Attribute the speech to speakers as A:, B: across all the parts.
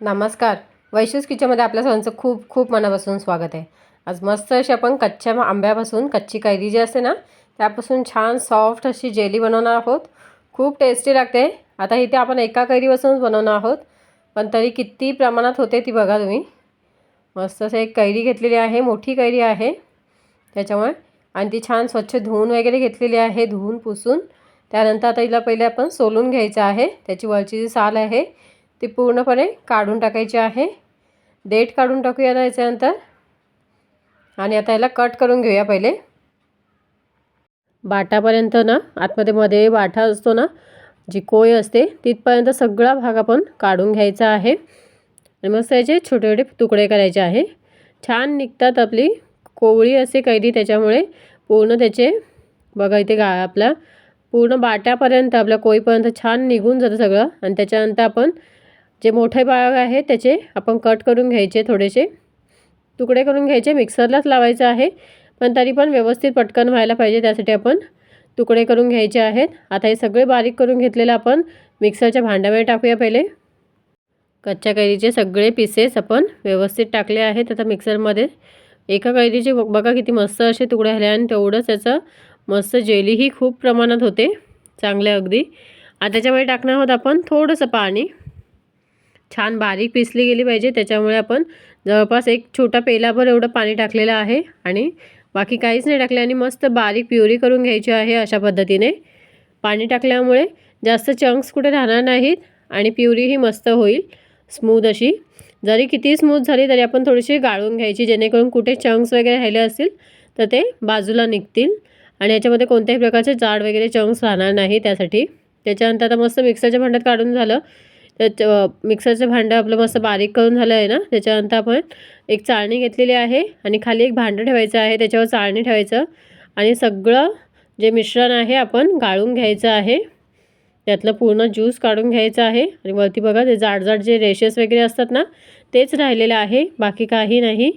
A: नमस्कार. वैशूस किचनमध्ये आपल्या सर्वांचं खूप खूप मनापासून स्वागत आहे. आज मस्त अशी आपण कच्च्या आंब्यापासून कच्ची कैरी जी असते ना त्यापासून छान सॉफ्ट अशी जेली बनवणार आहोत. खूप टेस्टी लागते. आता इथे आपण एका कैरीपासूनच बनवणार आहोत. पण तरी किती प्रमाणात होते ती बघा तुम्ही. मस्त असं एक कैरी घेतलेली आहे मोठी कैरी आहे. त्याच्यामुळे आणि ती छान स्वच्छ धुवून वगैरे घेतलेली आहे धुवून पुसून. त्यानंतर आता हिला पहिले आपण सोलून घ्यायचं आहे. त्याची वरची जी साल आहे ती पूर्णपणे काढून टाकायची आहे. देठ काढून टाकूया आता याच्यानंतर. आणि आता याला कट करून घेऊया पहिले. बाटापर्यंत ना आतमध्ये मध्ये बाटा असतो ना जी कोय असते तिथपर्यंत सगळा भाग आपण काढून घ्यायचा आहे. आणि मस्त याचे छोटे छोटे तुकडे करायचे आहे. छान निघतात आपली कोवळी असे कैरी त्याच्यामुळे पूर्ण त्याचे बघा इथे गा आपला पूर्ण बाट्यापर्यंत आपल्या कोईपर्यंत छान निघून जातं सगळं. आणि त्याच्यानंतर आपण जे मोठे बाग आहे त्याचे आपण कट करून घ्यायचे थोडेसे. तुकडे करून घ्यायचे मिक्सरलाच लावायचं आहे पण तरी पण व्यवस्थित पटकन व्हायला पाहिजे त्यासाठी आपण तुकडे करून घ्यायचे आहेत. आता हे सगळे बारीक करून घेतलेले आपण मिक्सरच्या भांड्यामध्ये टाकूया पहिले. कच्च्या कैरीचे सगळे पीसेस आपण व्यवस्थित टाकले आहेत आता मिक्सरमध्ये. एका कैरीचे बघा किती मस्त असे तुकडे झाले आणि तेवढंच त्याचं मस्त जेलीही खूप प्रमाणात होते चांगले अगदी. आता त्याच्यामध्ये टाकणार आहोत आपण थोडंसं पाणी. छान बारीक पिसली गेली पाहिजे. त्याच्यामुळे आपण जवळपास एक छोटा पेलाभर एवढं पाणी टाकलेलं आहे आणि बाकी काहीच नाही टाकले आणि मस्त बारीक प्युरी करून घ्यायची आहे अशा पद्धतीने. पाणी टाकल्यामुळे जास्त चंक्स कुठे राहणार नाहीत आणि प्युरीही मस्त होईल स्मूथ अशी. जरी किती स्मूथ झाली तरी आपण थोडीशी गाळून घ्यायची जेणेकरून कुठे चंक्स वगैरे राहिले असतील तर ते बाजूला निघतील आणि याच्यामध्ये कोणत्याही प्रकारचे जाड वगैरे चंक्स राहणार नाही त्यासाठी. त्याच्यानंतर आता मस्त मिक्सरच्या भांड्यात काढून झालं. त्या मिक्सरचं भांडं आपलं मस्त बारीक करून झालं आहे ना त्याच्यानंतर आपण एक चाळणी घेतलेली आहे आणि खाली एक भांडं ठेवायचं आहे त्याच्यावर चाळणी ठेवायचं आणि सगळं जे मिश्रण आहे आपण गाळून घ्यायचं आहे. त्यातलं पूर्ण ज्यूस काढून घ्यायचं आहे आणि वरती बघा ते जाडजाड जे रेशेस वगैरे असतात ना तेच राहिलेलं आहे बाकी काही नाही.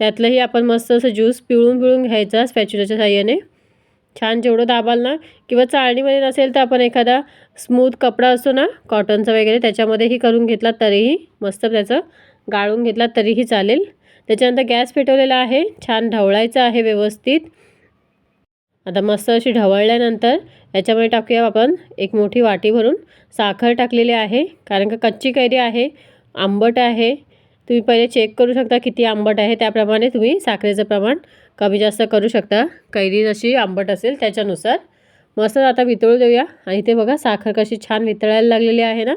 A: त्यातलंही आपण मस्त असं ज्यूस पिळून पिळून घ्यायचा स्पॅच्युलाच्या साह्याने. छान जेवढं दाबाल ना किंवा चाळणीमध्ये नसेल तर आपण एखादा स्मूथ कपडा असतो ना कॉटनचा वगैरे त्याच्यामध्येही करून घेतला तरीही मस्त त्याचं गाळून घेतला तरीही चालेल. त्याच्यानंतर गॅस पेटवलेला आहे छान ढवळायचं आहे व्यवस्थित. आता मस्त अशी ढवळल्यानंतर याच्यामध्ये टाकूया आपण एक मोठी वाटी भरून. साखर टाकलेली आहे कारण का कच्ची कैरी आहे आंबट आहे तुम्ही पहिले चेक करू शकता किती आंबट आहे. त्याप्रमाणे तुम्ही साखरेचं प्रमाण कमी जास्त करू शकता. कैरी जशी आंबट असेल त्याच्यानुसार. मस्त आता वितळू देऊया. आणि ते बघा साखर कशी छान वितळायला लागलेली आहे ना?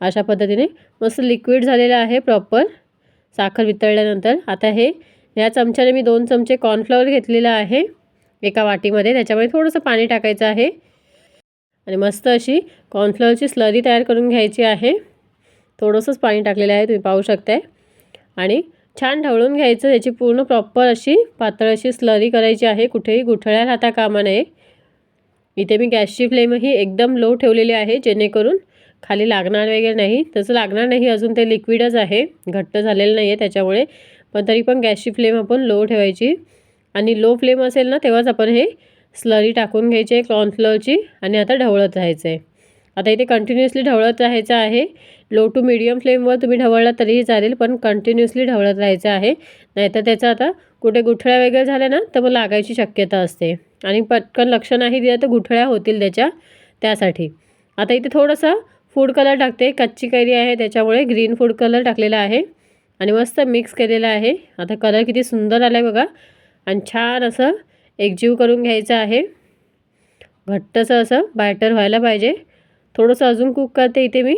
A: अशा पद्धतीने मस्त लिक्विड झालेलं आहे प्रॉपर साखर वितळल्यानंतर आता हे ह्या चमच्याने मी दोन चमचे कॉर्नफ्लॉवर घेतलेलं आहे. एका वाटीमध्ये. त्याच्यामध्ये थोडंसं पाणी टाकायचं आहे. आणि मस्त अशी कॉर्नफ्लॉवरची स्लरी तयार करून घ्यायची आहे. थोडंसंच पाणी टाकलेलं आहे तुम्ही पाहू शकताय. आणि छान ढवळून घ्यायचं त्याची पूर्ण प्रॉपर अशी पातळ अशी स्लरी करायची आहे कुठेही गुठळ्या राहता कामा नये. इथे मी गॅसची फ्लेमही एकदम लो ठेवलेली आहे जेणेकरून खाली लागणार वगैरे नाही. तसं लागणार नाही अजून ते लिक्विडच आहे घट्ट झालेलं नाही आहे त्याच्यामुळे. पण तरी पण गॅसची फ्लेम आपण लो ठेवायची. आणि लो फ्लेम असेल ना तेव्हाच आपण हे स्लरी टाकून घ्यायची आहे कॉर्नफ्लोअरची आणि आता ढवळत राहायचं आहे आता इथे कंटिन्युअसली ढवळत राहायचं आहे. लो टू मिडियम फ्लेमवर तुम्ही ढवळला तरीही चालेल पण कंटिन्युअसली ढवळत राहायचं आहे. नाहीतर त्याचं आता कुठे गुठळ्या वगैरे झाल्या ना तर मग लागायची शक्यता असते. आणि पटकन लक्ष नाही दिलं तर गुठळ्या होतील त्याच्या त्यासाठी. आता इथे थोडंसं फूड कलर टाकते. कच्ची कैरी आहे त्याच्यामुळे ग्रीन फूड कलर टाकलेला आहे. आणि मस्त मिक्स केलेला आहे. आता कलर किती सुंदर आला आहे बघा. आणि छान असं एकजीव करून घ्यायचं आहे. घट्टसं असं बॅटर व्हायला पाहिजे. थोडंसं अजून कुक करते इथे मी.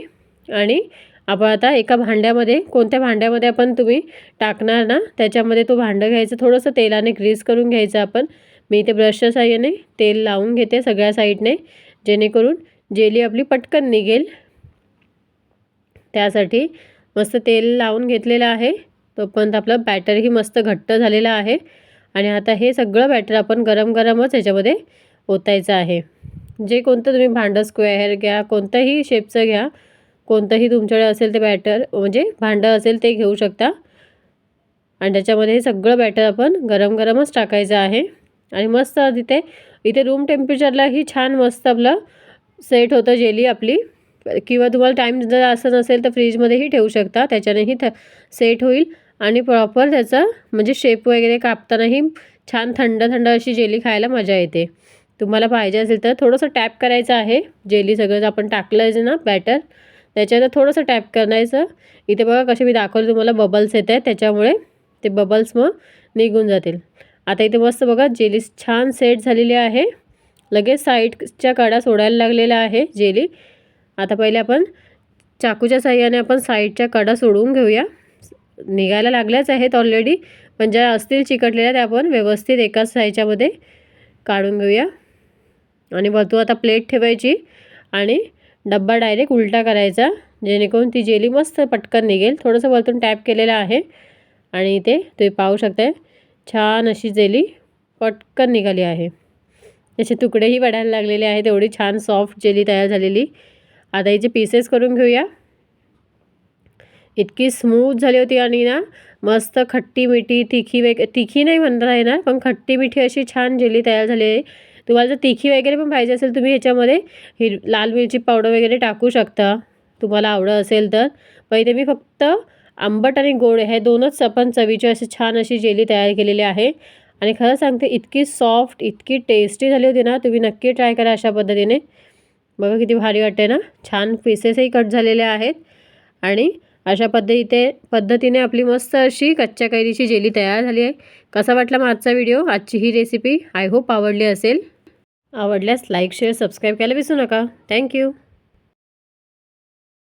A: आणि आपण आता एका भांड्यामध्ये कोणत्या भांड्यामध्ये आपण तुम्ही टाकणार ना त्याच्यामध्ये तो भांडं घ्यायचं थोडंसं तेलाने ग्रीस करून घ्यायचं आपण. मी इथे ब्रशच्या साह्याने तेल लावून घेते सगळ्या साईडने जेणेकरून जेली आपली पटकन निघेल. त्यासाठी मस्त तेल लावून घेतलेलं आहे. तोपर्यंत आपलं बॅटरही मस्त घट्ट झालेलं आहे. आणि आता हे सगळं बॅटर आपण गरम गरमच ह्याच्यामध्ये ओतायचं आहे. जे कोणतं तुम्ही भांडं स्क्वेअर घ्या कोणतंही शेपचं घ्या कोणतंही तुमच्याकडे असेल ते बॅटर म्हणजे भांडं असेल ते घेऊ शकता. आणि त्याच्यामध्ये हे सगळं बॅटर आपण गरम गरमच टाकायचं आहे. आणि मस्त तिथे इथे रूम टेम्परेचरलाही छान मस्त आपलं सेट होतं जेली आपली. किंवा तुम्हाला टाईम जर असं नसेल तर फ्रीजमध्येही ठेवू शकता. त्याच्यानेही थ सेट होईल. आणि प्रॉपर त्याचा म्हणजे शेप वगैरे कापतानाही छान थंड थंड अशी जेली खायला मजा येते. तुम्हाला पाहिजे असेल तर थोडंसं टॅप करायचं आहे. जेली सगळं आपण टाकलं आहे ना बॅटर त्याच्यात थोडंसं टॅप करायचं. इथे बघा कसे मी दाखवले तुम्हाला बबल्स येत आहेत त्याच्यामुळे ते बबल्स मग निघून जातील. आता इथे मस्त बघा जेली छान सेट झालेली आहे. लगेच साईडच्या कडा सोडायला लागलेला आहे जेली आता पहिले आपण चाकूच्या साह्याने आपण साईडच्या कडा सोडून घेऊया. निघायला लागल्याच आहेत ऑलरेडी पण ज्या असतील चिकटलेल्या त्या आपण व्यवस्थित एकाच साईच्यामध्ये काढून घेऊया. आणि वरतून आता प्लेट ठेवायची आणि डब्बा डायरेक्ट उलटा करायचा जेणेकरून ती जेली मस्त पटकन निघेल. थोडंसं वरतून टॅप केलेलं आहे. आणि इथे तुम्ही पाहू शकताय छान अशी जेली पटकन निघाली आहे. त्याचे तुकडेही पडायला लागलेले आहेत. एवढी छान सॉफ्ट जेली तयार झालेली. आता हिचे पीसेस करून घेऊया. इतकी स्मूथ झाली होती आणि ना मस्त खट्टी मिठी तिखी वेग तिखी नाही म्हणता येणार पण खट्टी मिठी अशी छान जेली तयार झाली आहे. तुम्हाला जर तिखी वगैरे पण पाहिजे असेल तुम्ही ह्याच्यामध्ये हिर लाल मिरची पावडर वगैरे टाकू शकता. तुम्हाला आवडत असेल तर. पहिले इथे मी फक्त आंबट आणि गोड हे दोनच आपण चवीची अशी छान अशी जेली तयार केलेली आहे. आणि खरं सांगते इतकी सॉफ्ट इतकी टेस्टी झाली होती ना तुम्ही नक्की ट्राय करा अशा पद्धतीने. बघा किती भारी वाटते ना. छान पीसेसही कट झालेले आहेत. आणि अशा पद्धतीने पद्धतीने आपली मस्त अशी कच्च्या कैरीची जेली तयार झाली आहे. कसा वाटला आजचा व्हिडिओ? आजची ही रेसिपी आय होप आवडली असेल. आवडल्यास लाईक शेअर सबस्क्राईब करायला विसरू नका. थँक्यू